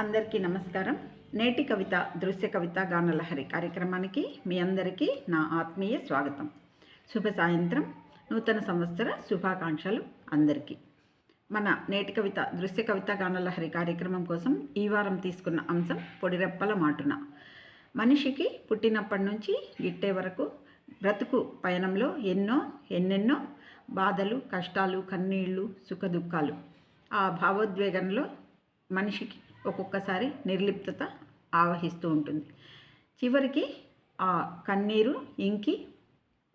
అందరికీ నమస్కారం. నేటి కవిత దృశ్య కవిత గానలహరి కార్యక్రమానికి మీ అందరికీ నా ఆత్మీయ స్వాగతం. శుభ సాయంత్రం నూతన సంవత్సర శుభాకాంక్షలు అందరికీ. మన నేటి కవిత దృశ్య కవిత గానలహరి కార్యక్రమం కోసం ఈ వారం తీసుకున్న అంశం పొడిరెప్పల మాటున. మనిషికి పుట్టినప్పటి నుంచి గిట్టే వరకు బ్రతుకు పయనంలో ఎన్నో ఎన్నెన్నో బాధలు కష్టాలు కన్నీళ్ళు సుఖదుఖాలు ఆ భావోద్వేగంలో మనిషికి ఒక్కొక్కసారి నిర్లిప్తత ఆవహిస్తూ ఉంటుంది. చివరికి ఆ కన్నీరు ఇంకి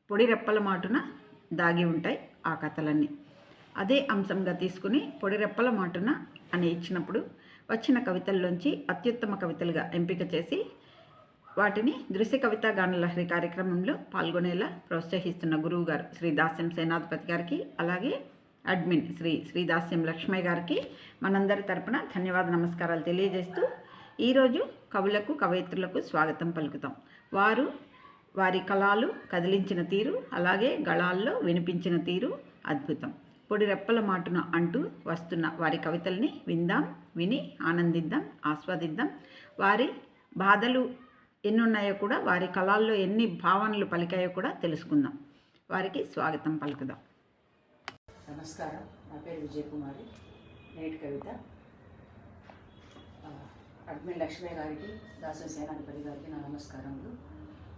పొడి రెప్పల మాటున దాగి ఉంటాయి ఆ కథలన్నీ. అదే అంశంగా తీసుకుని పొడి రెప్పల మాటున అని ఇచ్చినప్పుడు వచ్చిన కవితల్లోంచి అత్యుత్తమ కవితలుగా ఎంపిక చేసి వాటిని దృశ్య కవిత గానలహరి కార్యక్రమంలో పాల్గొనేలా ప్రోత్సహిస్తున్న గురువు గారు శ్రీ దాస్యం సేనాధిపతి గారికి అలాగే అడ్మిన్ శ్రీ శ్రీదాస్యం లక్ష్మయ్య గారికి మనందరి తరపున ధన్యవాద నమస్కారాలు తెలియజేస్తూ ఈరోజు కవులకు కవయిత్రులకు స్వాగతం పలుకుతాం. వారు వారి కళాలు కదిలించిన తీరు అలాగే గళాల్లో వినిపించిన తీరు అద్భుతం. పొడి రెప్పల మాటున అంటూ వస్తున్న వారి కవితల్ని విందాం విని ఆనందిద్దాం ఆస్వాదిద్దాం. వారి బాధలు ఎన్ని ఉన్నాయో కూడా వారి కళాల్లో ఎన్ని భావనలు పలికాయో కూడా తెలుసుకుందాం. వారికి స్వాగతం పలుకుదాం. నమస్కారం. నా పేరు విజయకుమారి నేటి కవిత. అడ్మిన్ లక్ష్మీ గారికి దాసం సేనాధిపతి గారికి నా నమస్కారములు.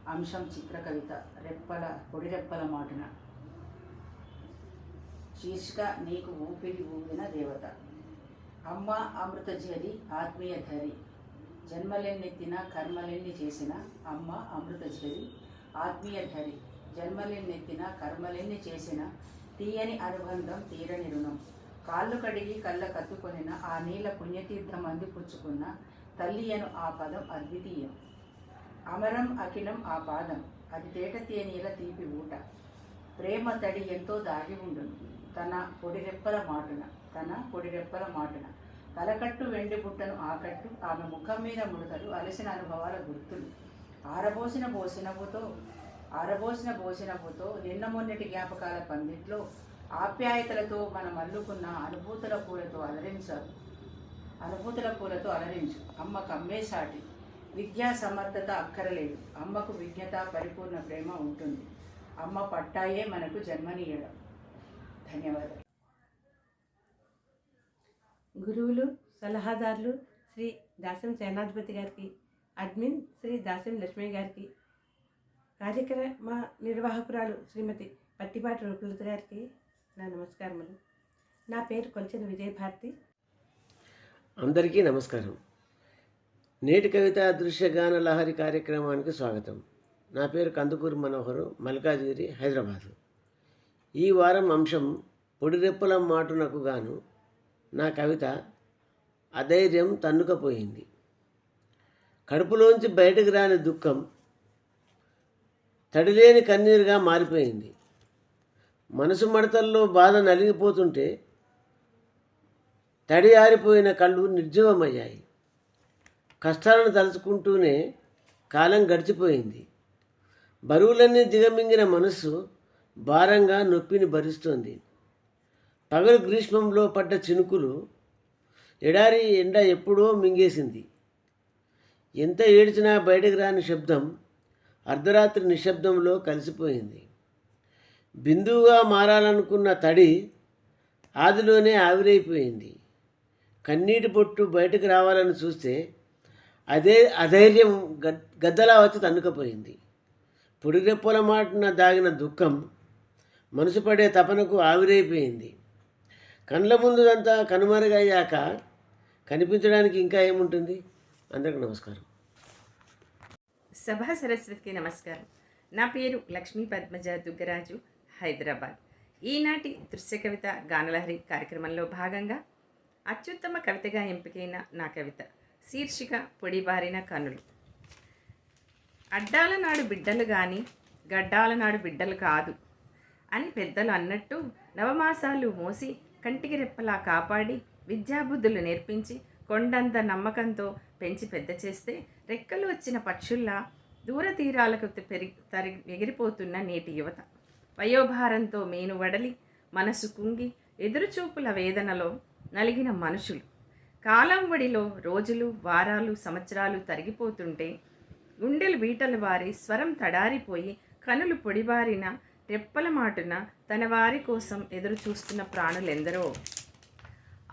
అంశం చిత్ర కవిత రెప్పల పొడి రెప్పల మాటన. శీర్షిక నీకు ఊపిరి ఊగిన దేవత. అమ్మ అమృత జరి ఆత్మీయ ధరి. జన్మలెన్నెత్తిన కర్మలెన్ని చేసిన అమ్మ అమృత జరి ఆత్మీయ ధరి. జన్మలెన్నెత్తిన కర్మలెన్ని చేసిన తీయని అనుబంధం తీరని రుణం కాళ్ళు కడిగి కళ్ళ కత్తుకొనిన ఆ నీళ్ళ పుణ్యతీర్థం అందిపుచ్చుకున్న తల్లియను ఆ పదం అద్వితీయం. అమరం అఖిలం ఆ పాదం. అది తేట తేనీల తీపి ఊట. ప్రేమ తడి ఎంతో దాగి ఉండును. తన పొడిరెప్పల మాటున. తన పొడిరెప్పల మాటున. తలకట్టు వెండి బుట్టను ఆకట్టు ఆమె ముఖం మీద ముడతలు అలసిన అనుభవాల గుర్తులు. ఆరబోసిన బోసినవుతో అరబోసిన భోజనముతో నిన్న మొన్నటి జ్ఞాపకాల పందిట్లో ఆప్యాయతలతో మనం అల్లుకున్న అనుభూతుల పూలతో అలరించారు అనుభూతుల పూలతో అలరించు. అమ్మ కమ్మేసాటి విద్యా సమర్థత అక్కరలేదు. అమ్మకు విజ్ఞత పరిపూర్ణ ప్రేమ ఉంటుంది. అమ్మ పట్టాయే మనకు జన్మనీయడం. ధన్యవాదాలు. గురువులు సలహాదారులు శ్రీ దాసం సేనాధిపతి గారికి అడ్మిన్ శ్రీ దాసం లక్ష్మి గారికి కార్యక్రమ నిర్వాహకురాలు శ్రీమతి పట్టిపాటి రూపలత గారికి నా నమస్కారములు. నా పేరు కొలిచిన విజయభారతి. అందరికీ నమస్కారం. నేటి కవిత దృశ్యగాన లహరి కార్యక్రమానికి స్వాగతం. నా పేరు కందుకూరి మనోహరు మల్కాజిగిరి హైదరాబాదు. ఈ వారం అంశం పొడిరెప్పల మాటునకు గాను నా కవిత అధైర్యం తన్నుకపోయింది. కడుపులోంచి బయటకు రాని దుఃఖం తడిలేని కన్నీరుగా మారిపోయింది. మనసు మడతల్లో బాధ నలిగిపోతుంటే తడి ఆరిపోయిన కళ్ళు నిర్జీవమయ్యాయి. కష్టాలను తలుచుకుంటూనే కాలం గడిచిపోయింది. బరువులన్నీ దిగమింగిన మనస్సు భారంగా నొప్పిని భరిస్తోంది. పగలు గ్రీష్మంలో పడ్డ చినుకులు ఎడారి ఎండ ఎప్పుడో మింగేసింది. ఎంత ఏడ్చినా బయటకు రాని శబ్దం అర్ధరాత్రి నిశ్శబ్దంలో కలిసిపోయింది. బిందువుగా మారాలనుకున్న తడి ఆదిలోనే ఆవిరైపోయింది. కన్నీటి పొట్టు బయటకు రావాలని చూస్తే అదే అధైర్యం గద్ గద్దలా వచ్చి తన్నుకపోయింది. పొడిరెప్పల మాటన దాగిన దుఃఖం మనసు పడే తపనకు ఆవిరైపోయింది. కండ్ల ముందుదంతా కనుమరుగయ్యాక కనిపించడానికి ఇంకా ఏముంటుంది? అందరికి నమస్కారం. సభా సరస్వతికి నమస్కారం. నా పేరు లక్ష్మీ పద్మజ దుగ్గరాజు హైదరాబాద్. ఈనాటి దృశ్య కవిత గానలహరి కార్యక్రమంలో భాగంగా అత్యుత్తమ కవితగా ఎంపికైన నా కవిత శీర్షిక పొడిబారిన కనులు అడ్డాల నాడు బిడ్డలు కానీ గడ్డాల నాడు బిడ్డలు కాదు అని పెద్దలు అన్నట్టు నవమాసాలు మోసి కంటికి రెప్పలా కాపాడి విద్యాబుద్ధులు నేర్పించి కొండంత నమ్మకంతో పెంచి పెద్ద చేస్తే రెక్కలు వచ్చిన పక్షుల్లా దూర తీరాలకు పెరిగి తరి ఎగిరిపోతున్న నేటి యువత. వయోభారంతో మేను వడలి మనసు కుంగి ఎదురుచూపుల వేదనలో నలిగిన మనుషులు. కాలం వడిలో రోజులు వారాలు సంవత్సరాలు తరిగిపోతుంటే గుండెలు బీటలు వారి స్వరం తడారిపోయి కనులు పొడిబారిన రెప్పల మాటున తన వారి కోసం ఎదురు చూస్తున్న ప్రాణులెందరో.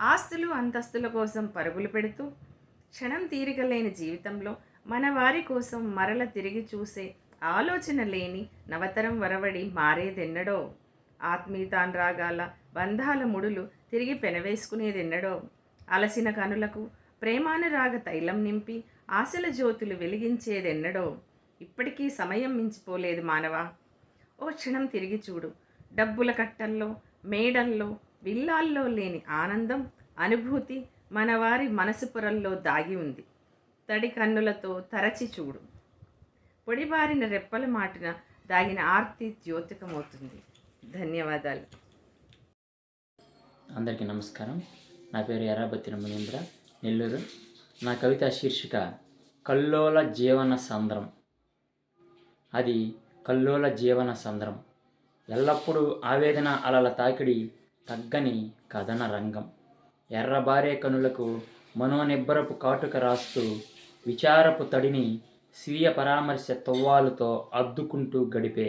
ఆస్తులు అంతస్తుల కోసం పరుగులు పెడుతూ క్షణం తీరిక లేని జీవితంలో మన వారి కోసం మరల తిరిగి చూసే ఆలోచన లేని నవతరం వరవడి మారేదెన్నడో? ఆత్మీయతాన్రాగాల బంధాల ముడులు తిరిగి పెనవేసుకునేదెన్నడో? అలసిన కనులకు ప్రేమానురాగ తైలం నింపి ఆశల జ్యోతులు వెలిగించేదెన్నడో? ఇప్పటికీ సమయం మించిపోలేదు మానవా! ఓ క్షణం తిరిగి చూడు డబ్బుల కట్టల్లో మేడల్లో విల్లాల్లో లేని ఆనందం అనుభూతి మనవారి మనసు పొరల్లో దాగి ఉంది. తడి కన్నులతో తరచి చూడు. పొడిబారిన రెప్పల మాటిన దాగిన ఆర్తి ద్యోతకమవుతుంది. ధన్యవాదాలు. అందరికీ నమస్కారం. నా పేరు ఎర్రబత్తి రమణేంద్ర నెల్లూరు. నా కవిత శీర్షిక కల్లోల జీవన సంద్రం. అది కల్లోల జీవన సంద్రం. ఎల్లప్పుడూ ఆవేదన అలల తాకిడి తగ్గని కథన రంగం. ఎర్రబారే కనులకు మనోనిబ్బరపు కాటుక రాస్తూ విచారపు తడిని స్వీయ పరామర్శ తొవ్వాలుతో అద్దుకుంటూ గడిపే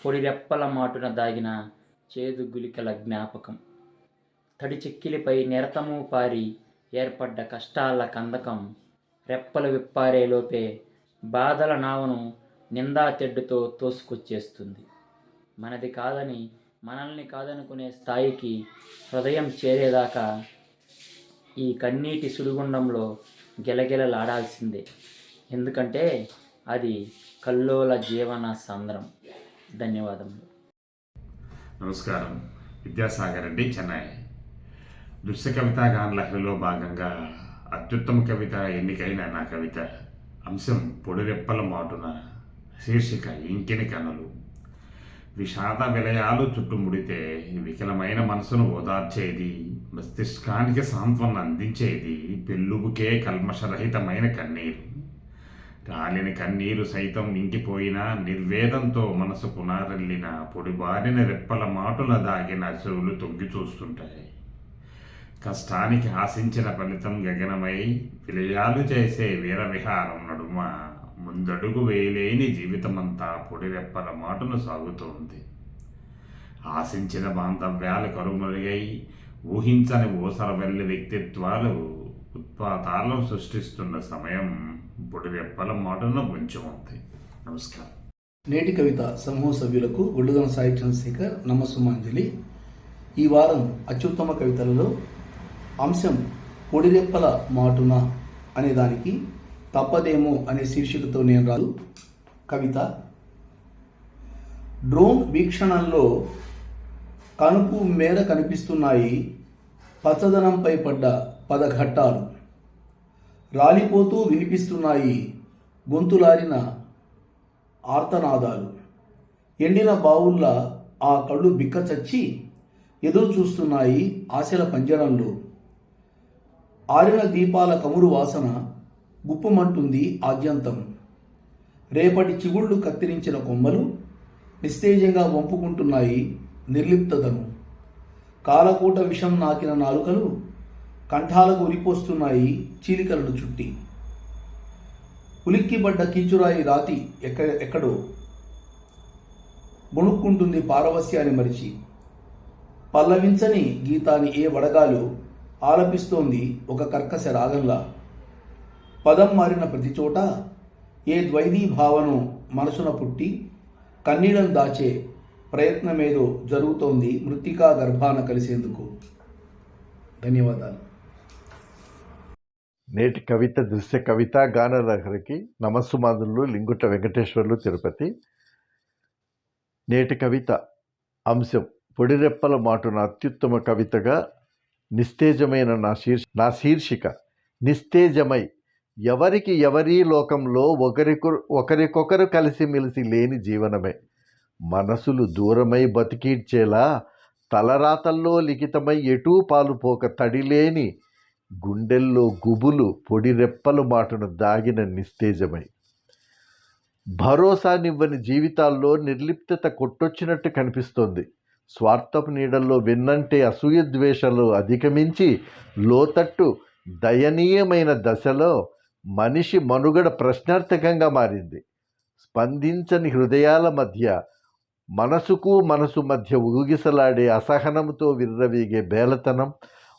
పొడి రెప్పల మాటున దాగిన చేదు గులికల జ్ఞాపకం. తడి చెక్కిలిపై నిరతము పారి ఏర్పడ్డ కష్టాల కందకం రెప్పలు విప్పారేలోపే బాధల నావను నిందా తెడ్డుతో తోసుకొచ్చేస్తుంది. మనది కాదని మనల్ని కాదనుకునే స్థాయికి హృదయం చేరేదాకా ఈ కన్నీటి సుడిగుండంలో గెలగెలలాడాల్సిందే. ఎందుకంటే అది కల్లోల జీవన సంద్రం. ధన్యవాదములు. నమస్కారం. విద్యాసాగర్ రెడ్డి చెన్నై. దృశ్య కవిత గానలహరిలో భాగంగా అత్యుత్తమ కవిత ఎన్నికైన నా కవిత. అంశం పొడిరెప్పల మాటున శీర్షిక ఇంకెని కనులు? విషాద విలయాలు చుట్టుముడితే వికలమైన మనసును ఓదార్చేది మస్తిష్కానికి సాంత్వన అందించేది పెళ్ళుబుకే కల్మషరహితమైన కన్నీరు. రాలిన కన్నీరు సైతం ఇంకిపోయిన నిర్వేదంతో మనసు పునారెల్లిన పొడిబారిన రెప్పల మాటుల దాగిన అసువులు తొంగి చూస్తుంటాయి. కష్టానికి ఆశించిన ఫలితం గగనమై విలయాలు చేసే వీర విహారం నడుమ ముందడుగు వేయలేని జీవితమంతా పొడిరెప్పల మాటను సాగుతోంది. ఆశించిన బాంధవ్యాలు కరుమరుగై ఊహించని ఊసర వెళ్ళి వ్యక్తిత్వాలు ఉత్పాతాలను సృష్టిస్తున్న సమయం బుడిరెప్పల మాటను పొంచి ఉంది. నమస్కారం. నేటి కవిత సమూహ సభ్యులకు గుళ్ళదన సాయి చంద్రశేఖర్ నమస్సుమాంజలి. ఈ వారం అత్యుత్తమ కవితలలో అంశం పొడిరెప్పల మాటున అనే దానికి తప్పదేమో అనే శీర్షికతో నేను రాదు. కవిత డ్రోన్ వీక్షణంలో కనుపు మేర కనిపిస్తున్నాయి పచ్చదనంపై పడ్డ పదఘట్టాలు. రాలిపోతూ వినిపిస్తున్నాయి గొంతులారిన ఆర్తనాదాలు. ఎండిన బావుల్లా ఆ కళ్ళు బిక్కచచ్చి ఎదురు చూస్తున్నాయి ఆశల పంజరంలో. ఆరిన దీపాల కమురు వాసన గుప్పుమంటుంది ఆద్యంతం. రేపటి చిగుళ్ళు కత్తిరించిన కొమ్మలు నిస్తేజంగా వంపుకుంటున్నాయి నిర్లిప్తతను. కాలకూట విషం నాకిన నాలుకలు కంఠాలకు ఉరిపోస్తున్నాయి చీలికలను చుట్టి. ఉలిక్కిపడ్డ కీచురాయి రాతి ఎక్క ఎక్కడో? బొణుక్కుంటుంది పారవస్యాన్ని మరిచి. పల్లవించని గీతాన్ని ఏ వడగాలు ఆలపిస్తోంది ఒక కర్కశ రాగంలా. పదం మారిన ప్రతి చోట ఏ ద్వైదీ భావను మనసున పుట్టి కన్నీళ్ళను దాచే ప్రయత్నమేదో జరుగుతోంది మృతికా గర్భాన కలిసేందుకు. ధన్యవాదాలు. నేటి కవిత దృశ్య కవిత గానలహరికి నమస్సుమాదులు లింగుట వెంకటేశ్వర్లు తిరుపతి. నేటి కవిత అంశం పొడిరెప్పల మాటున అత్యుత్తమ కవితగా నిస్తేజమైన నా శీర్ష నా శీర్షిక నిస్తేజమై ఎవరికి ఎవరి లోకంలో ఒకరికొ ఒకరికొకరు కలిసిమెలిసి లేని జీవనమే. మనసులు దూరమై బతికిడ్చేలా తలరాతల్లో లిఖితమై ఎటూ పాలుపోక తడిలేని గుండెల్లో గుబులు పొడిరెప్పలు మాటను దాగిన నిస్తేజమై. భరోసానివ్వని జీవితాల్లో నిర్లిప్తత కొట్టొచ్చినట్టు కనిపిస్తోంది. స్వార్థపు నీడల్లో వెన్నంటే అసూయ ద్వేషాలు అధిగమించి లోతట్టు దయనీయమైన దశలో మనిషి మనుగడ ప్రశ్నార్థకంగా మారింది. స్పందించని హృదయాల మధ్య మనసుకు మనసు మధ్య ఊగిసలాడే అసహనంతో విర్రవీగే బేలతనం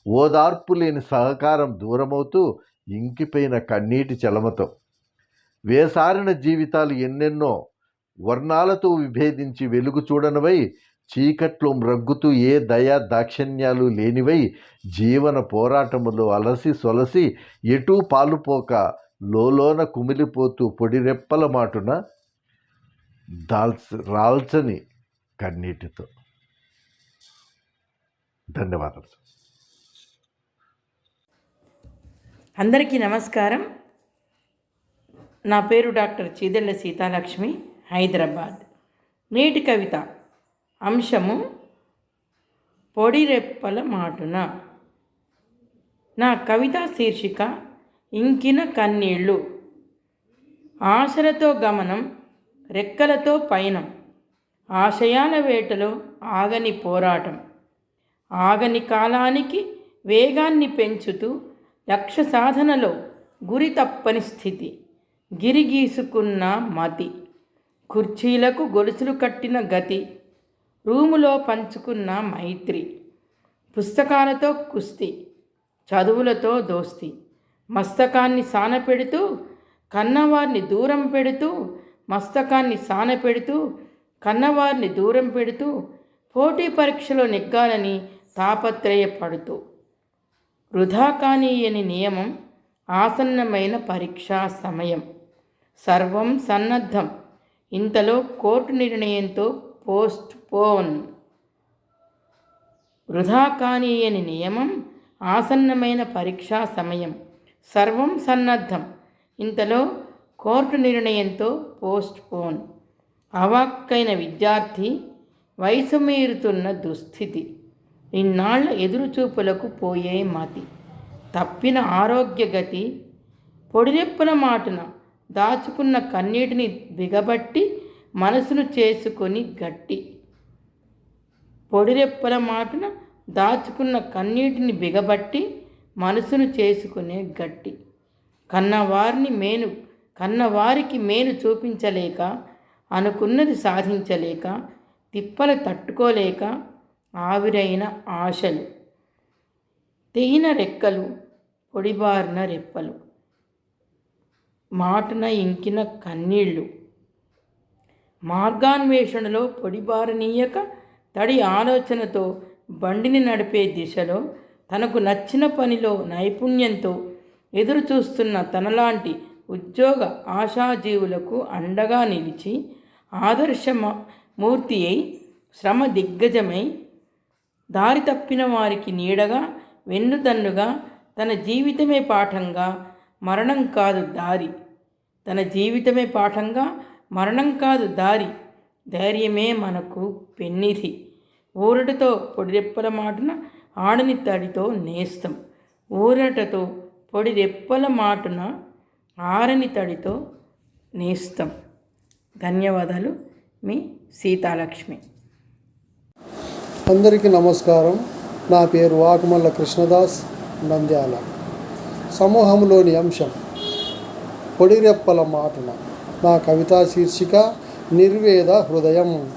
ఓదార్పు లేని సహకారం దూరమవుతూ ఇంకిపోయిన కన్నీటి చలమతో. వేసారిన జీవితాలు ఎన్నెన్నో వర్ణాలతో విభేదించి వెలుగు చూడనివై చీకట్లో మ్రగ్గుతూ ఏ దయా దాక్షిణ్యాలు లేనివై జీవన పోరాటములో అలసి సొలసి ఎటూ పాలుపోక లోలోన కుమిలిపోతూ పొడిరెప్పల మాటున దాల్చ రాల్చని కన్నీటితో. ధన్యవాదాలు అందరికీ నమస్కారం. నా పేరు డాక్టర్ చీదెళ్ళ సీతాలక్ష్మి హైదరాబాద్. నేటి కవిత. అంశము పొడిరెప్పల మాటున. నా కవిత శీర్షిక ఇంకిన కన్నీళ్ళు. ఆశలతో గమనం రెక్కలతో పయనం. ఆశయాల వేటలో ఆగని పోరాటం. ఆగని కాలానికి వేగాన్ని పెంచుతూ లక్ష్య సాధనలో గురి తప్పని స్థితి. గిరిగీసుకున్న మతి. కుర్చీలకు గొలుసులు కట్టిన గతి. రూములో పంచుకున్న మైత్రి పుస్తకాలతో కుస్తీ చదువులతో దోస్తి మస్తకాన్ని సానపెడుతూ కన్నవారిని దూరం పెడుతూ మస్తకాన్ని సానపెడుతూ కన్నవారిని దూరం పెడుతూ పోటీ పరీక్షలో నెగ్గాలని తాపత్రయపడుతూ. వృధా కానీయని నియమం ఆసన్నమైన పరీక్షా సమయం. సర్వం సన్నద్ధం. ఇంతలో కోర్టు నిర్ణయంతో పోస్ట్ పోన్. వృధా కానీయని నియమం ఆసన్నమైన పరీక్షా సమయం. సర్వం సన్నద్ధం. ఇంతలో కోర్టు నిర్ణయంతో పోస్ట్ పోన్. అవాక్కైన విద్యార్థి వయసు మీరుతున్న దుస్థితి. ఇన్నాళ్ళ ఎదురుచూపులకు పోయే మతి. తప్పిన ఆరోగ్య గతి పొడిరెప్పుల మాటున దాచుకున్న కన్నీటిని బిగబట్టి మనసును చేసుకొని గట్టి పొడిరెప్పల మాటున దాచుకున్న కన్నీటిని బిగబట్టి మనసును చేసుకునే గట్టి. కన్నవారిని మేను కన్నవారికి మేలు చూపించలేక అనుకున్నది సాధించలేక తిప్పలు తట్టుకోలేక ఆవిరైన ఆశలు. తెగిన రెక్కలు పొడిబారిన రెప్పలు. మాటున ఇంకిన కన్నీళ్ళు మార్గాన్వేషణలో పొడిబారనీయక తడి ఆలోచనతో బండిని నడిపే దిశలో తనకు నచ్చిన పనిలో నైపుణ్యంతో ఎదురు చూస్తున్న తనలాంటి ఉద్యోగ ఆశాజీవులకు అండగా నిలిచి ఆదర్శ మూర్తి అయి శ్రమ దిగ్గజమై దారి తప్పిన వారికి నీడగా వెన్నుదన్నుగా తన జీవితమే పాఠంగా మరణం కాదు దారి. తన జీవితమే పాఠంగా మరణం కాదు దారి. ధైర్యమే మనకు పెన్నిధి. ఊరటతో పొడిరెప్పల మాటున ఆడని తడితో నేస్తం. ఊరటతో పొడిరెప్పల మాటున ఆరని తడితో నేస్తం. ధన్యవాదాలు మీ సీతాలక్ష్మి. అందరికీ నమస్కారం. నా పేరు వాకుమల్ల కృష్ణదాస్ నంద్యాల. సమూహంలోని అంశం పొడిరెప్పల మాటన. నా కవితా శీర్షిక నిర్వేద హృదయం.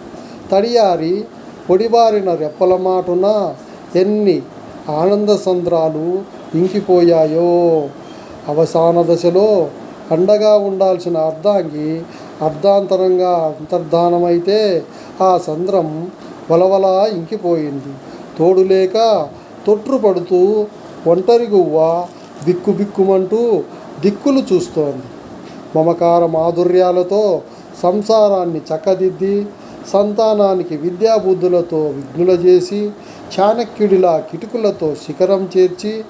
తడియారి పొడిబారిన రెప్పల మాటున ఎన్ని ఆనంద సంద్రాలు ఇంకిపోయాయో. అవసాన దశలో అండగా ఉండాల్సిన అర్ధాంగి అర్ధాంతరంగా అంతర్ధానమైతే ఆ సంద్రం వలవలా ఇంకిపోయింది. తోడులేక తొట్టుపడుతూ ఒంటరి గువ్వ బిక్కు బిక్కుమంటూ దిక్కులు చూస్తోంది. మమకార మాధుర్యాలతో సంసారాన్ని చక్కదిద్ది సంతానానికి విద్యాబుద్ధులతో విఘ్నుల చేసి చాణక్యుడిలా కిటుకులతో శిఖరం చేర్చి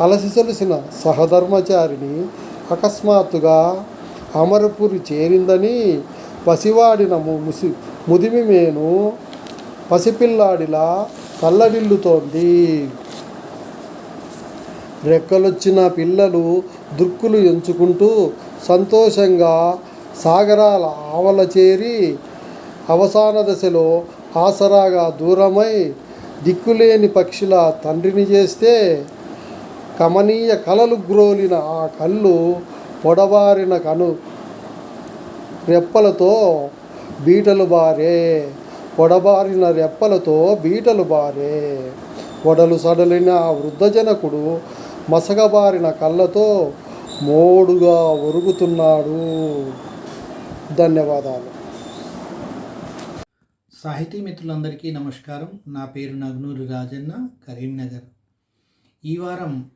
అలసిసలిసిన సహధర్మచారిని అకస్మాత్తుగా అమరపురి చేరిందని పసివాడిన ము- ముసి ముదిమి మేను పసిపిల్లాడిలా తల్లడిల్లుతోంది. రెక్కలొచ్చిన పిల్లలు దుక్కులు ఎంచుకుంటూ సంతోషంగా సాగరాల ఆవల చేరి అవసాన దశలో ఆసరాగా దూరమై దిక్కులేని పక్షుల తండ్రిని చేస్తే కమనీయ కలలు గ్రోలిన ఆ కళ్ళు పొడవారిన కను రెప్పలతో బీటలు బారే పొడబారిన రెప్పలతో బీటలు బారే. వడలు సడలిన ఆ వృద్ధజనకుడు మసగబారిన కళ్ళతో మోడుగా ఒరుగుతున్నాడు. ధన్యవాదాలు. సాహితీ మిత్రులందరికీ నమస్కారం. నా పేరు నగ్నూరు రాజన్న కరీంనగర్. ఈ వారం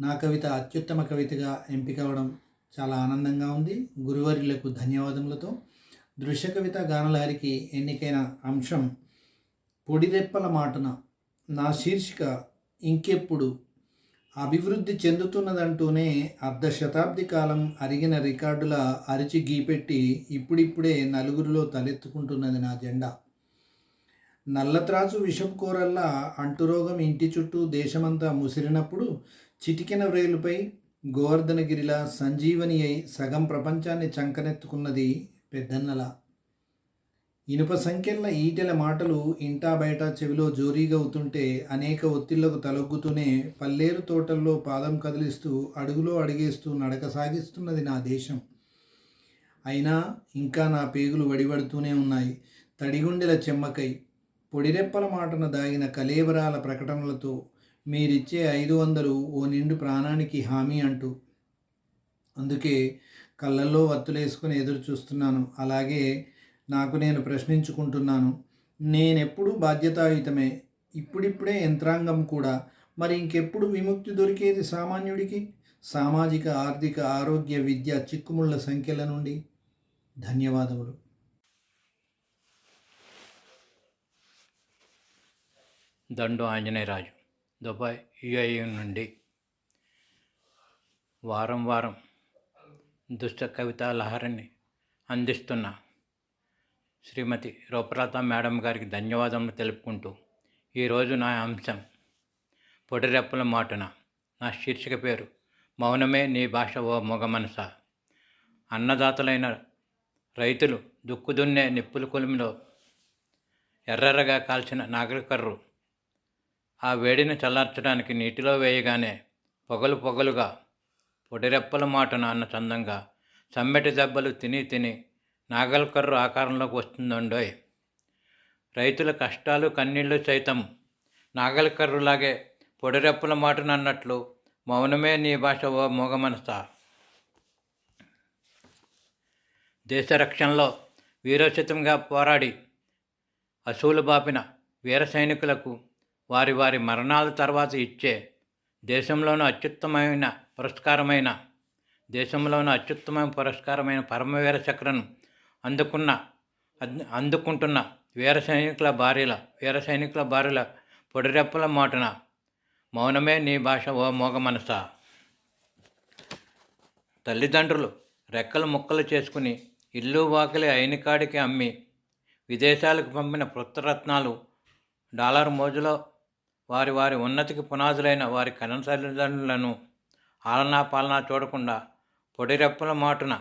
నా కవిత అత్యుత్తమ కవితగా ఎంపిక అవడం చాలా ఆనందంగా ఉంది. గురువర్యులకు ధన్యవాదములతో దృశ్య కవిత గానలహరికి ఎన్నికైన అంశం పొడిదెప్పల మాటన నా శీర్షిక ఇంకెప్పుడు అభివృద్ధి చెందుతున్నదంటూనే అర్ధ శతాబ్ది కాలం అరిగిన రికార్డుల అరిచి గీపెట్టి ఇప్పుడిప్పుడే నలుగురిలో తలెత్తుకుంటున్నది నా జెండా. నల్లత్రాచు విషం కూరల్లా అంటురోగం ఇంటి చుట్టూ దేశమంతా ముసిరినప్పుడు చిటికెన వ్రేలుపై గోవర్ధనగిరిలా సంజీవని అయి సగం ప్రపంచాన్ని చంకనెత్తుకున్నది పెద్దన్నల. ఇనుప సంఖ్యల ఈటెల మాటలు ఇంటా బయట చెవిలో జోరీగా అవుతుంటే అనేక ఒత్తిళ్ళకు తలొగ్గుతూనే పల్లేరు తోటల్లో పాదం కదిలిస్తూ అడుగులో అడిగేస్తూ నడక సాగిస్తున్నది నా దేశం. అయినా ఇంకా నా పేగులు వడివడుతూనే ఉన్నాయి. తడిగుండెల చెమ్మకై పొడిరెప్పల మాటన దాగిన కలేవరాల ప్రకటనలతో మీరిచ్చే ఐదు వందలు ఓ నిండు ప్రాణానికి హామీ అంటూ. అందుకే కళ్ళల్లో వత్తులేసుకుని ఎదురు చూస్తున్నాను అలాగే నాకు నేను ప్రశ్నించుకుంటున్నాను. నేనెప్పుడు బాధ్యతాయుతమే. ఇప్పుడిప్పుడే యంత్రాంగం కూడా. మరి ఇంకెప్పుడు విముక్తి దొరికేది సామాన్యుడికి? సామాజిక ఆర్థిక ఆరోగ్య విద్య చిక్కుముళ్ళ సంఖ్యల నుండి. ధన్యవాదములు. దండు ఆంజనేయరాజు దుబాయ్ యుఐ నుండి. వారం వారం దుష్ట కవితా లహరిని అందిస్తున్న శ్రీమతి రూపలత మేడం గారికి ధన్యవాదములు తెలుపుకుంటూ ఈరోజు నా అంశం పొడిరెప్పల మాటున. నా శీర్షిక పేరు మౌనమే నీ భాష ఓ మొగ మనస. అన్నదాతలైన రైతులు దుక్కుదున్నే నిప్పుల కొలిమిలో ఎర్రెర్రగా కాల్చిన నాగరికర్రు ఆ వేడిని చల్లార్చడానికి నీటిలో వేయగానే పొగలు పొగలుగా పొడిరెప్పల మాటన అన్న చందంగా సమ్మెటి దెబ్బలు తిని తిని నాగల్కర్రు ఆకారంలోకి వస్తుందండోయ్. రైతుల కష్టాలు కన్నీళ్ళు సైతం. నాగల్కర్రులాగే పొడిరెప్పుల మాటన అన్నట్లు మౌనమే నీ భాష ఓ మూగ మనస దేశ రక్షణలో వీరోచితంగా పోరాడి అసూలు బాపిన వీర సైనికులకు వారి వారి మరణాల తర్వాత ఇచ్చే దేశంలోను అత్యుత్తమైన పురస్కారమైన దేశంలోను అత్యుత్తమైన పురస్కారమైన పరమవీర చక్రను అందుకున్న అందుకుంటున్న వీర సైనికుల భార్యల వీర సైనికుల భార్యల పొడిరెప్పల మాటన మౌనమే నీ భాష ఓ మోగ మనస తల్లిదండ్రులు రెక్కలు ముక్కలు చేసుకుని ఇల్లు వాకిలి అయినకాడికి అమ్మి విదేశాలకు పంపిన పుత్రరత్నాలు డాలర్ మోజులో వారి వారి ఉన్నతికి పునాదులైన వారి కనసల్లిదండ్రులను తల్లిదండ్రులను ఆలనా పాలనా చూడకుండా పొడిరెప్పల మాటున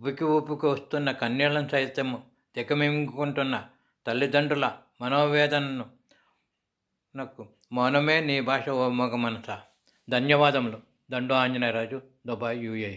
ఉపికి ఊపికి వస్తున్న కన్నీళ్ళను సైతం దిగమింగుకుంటున్న తల్లిదండ్రుల మనోవేదనను నాకు మౌనమే నీ భాష ఓ మగ మనస. ధన్యవాదములు. Dandu Anjaneyaraju Dubai UAE.